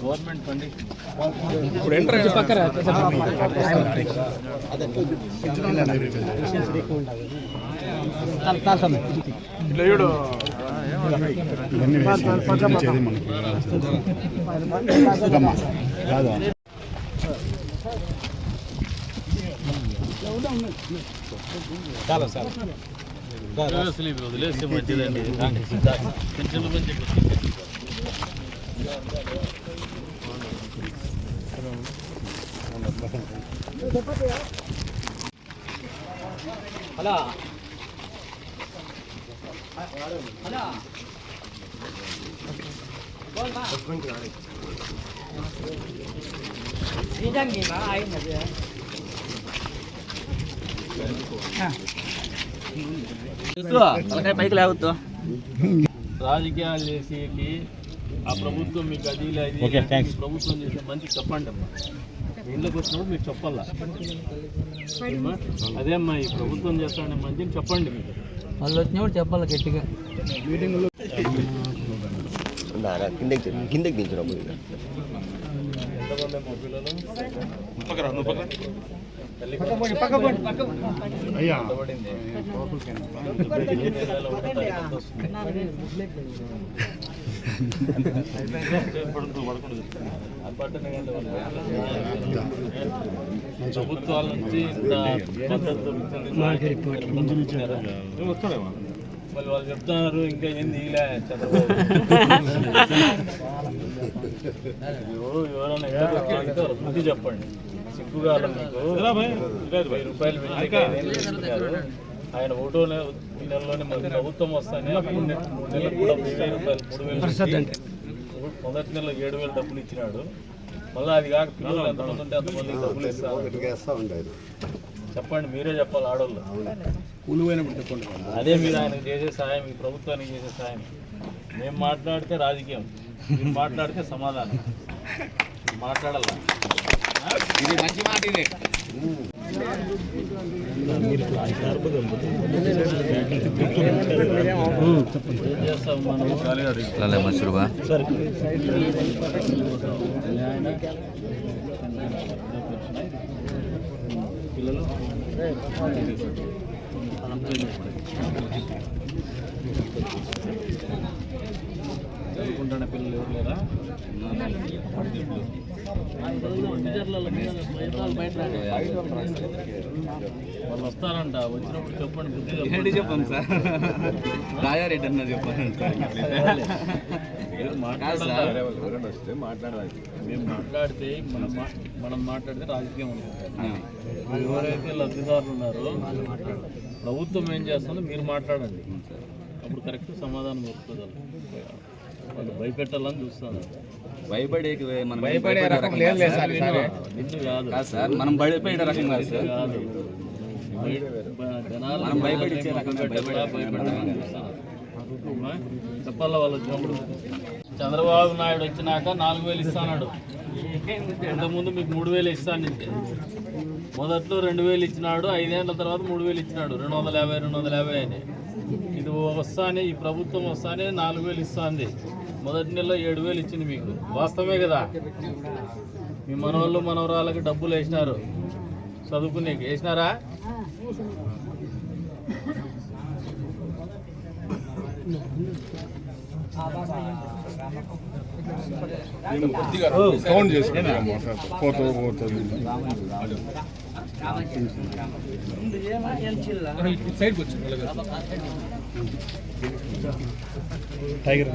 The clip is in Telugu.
గవర్నమెంట్ ఇప్పుడు ఎంటర్ ఇట్లా చూడు. ఇవన్నీ వేసి ఇచ్చేది మనకి ఇదమ్మా, కాదా అసలు ఇవి వదిలేస్తే మంచిదండి పింఛన్ల గురించి పైకి లేవద్దు రాజకీయాలు చేసేకి ఆ ప్రభుత్వం మీకు అది. ఈ ప్రభుత్వం చేసే మంచి చెప్పండి అమ్మా. ఇంట్లోకి వచ్చినప్పుడు మీరు చెప్పాలా? అమ్మా? అదే అమ్మా ఈ ప్రభుత్వం చేస్తానే మంచిని చెప్పండి మీరు వాళ్ళు వచ్చినప్పుడు చెప్పాలి గట్టిగా. కిందకి కిందకి దించినప్పుడు అయ్యా. ప్రభుత్వాల నుంచి ఇంత మద్దతు మళ్ళీ వాళ్ళు చెప్తున్నారు ఇంకా ఏంది ఇలా చంద్రబాబు ఎవరైనా చెప్పండి సిగ్గుగా మీకు రూపాయలు ఆయన ఒకటో ఈ నెలలోనే మనకి ప్రభుత్వం వస్తానే మూడు నెలలకు కూడా వెయ్యి రూపాయలు మూడు వేలు మొదటి నెలలో ఏడు వేలు డబ్బులు ఇచ్చినాడు. మళ్ళీ అది కాక పిల్లలు ఎంతమంది ఉంటే అంతమందికి డబ్బులు ఇస్తారు. చెప్పండి మీరే చెప్పాలి ఆడవాళ్ళు అదే మీరు ఆయనకు చేసే సాయం ఈ ప్రభుత్వానికి చేసే సాయం. మేము మాట్లాడితే రాజకీయం. మీరు మాట్లాడితే సమాధానం. మాట్లాడాల? ఇది మంచి మాట ఇది. ఏం మసూరుబా పిల్లలు చదువుకుంటున్న పిల్లలు ఎవరు లేరా? వాళ్ళు వస్తారంట వచ్చినప్పుడు చెప్పండి బుద్ధి చెప్పండి. చెప్పాం సార్? రాజారెడ్డి అన్న చెప్పాను సార్. మేము మాట్లాడితే మనం మనం మాట్లాడితే రాజకీయం ఉంటుంది ఎవరైతే లబ్ధిదారులు ఉన్నారో ప్రభుత్వం ఏం చేస్తుందో మీరు మాట్లాడండి. అప్పుడు కరెక్ట్ సమాధానం దొరుకుతుంది వాళ్ళు భయపెట్టాలని చూస్తాను. భయపడేకి మనం భయపడే రకం లేదు లేదు సార్. నిన్ను కాదు. కాదు సార్ మనం భయపడే రకం కాదు సార్. జనాలు మనం భయపడిచ్చే చూస్తాను. చెప్పాలా వాళ్ళు వచ్చినప్పుడు? చంద్రబాబు నాయుడు వచ్చినాక నాలుగు వేలు ఇస్తాడు ఇంతకుముందు మీకు మూడు వేలు ఇస్తాను మొదట్లో రెండు వేలు ఇచ్చినాడు ఐదేళ్ళ తర్వాత మూడు వేలు ఇచ్చినాడు. రెండు వందల యాభై రెండు వందల యాభై అని. ఇది వస్తానే ఈ ప్రభుత్వం వస్తానే నాలుగు వేలు ఇస్తుంది. మొదటి నెలలో ఏడు వేలు ఇచ్చింది మీకు. వాస్తవమే కదా? మీ మనవాళ్ళు మనవరాళ్ళకి డబ్బులు వేసినారు. చదువుకునేకి. వేసినారా? చేసుకుంటాం పోతూ పోతుంది. సైడ్కి వచ్చి టైగర్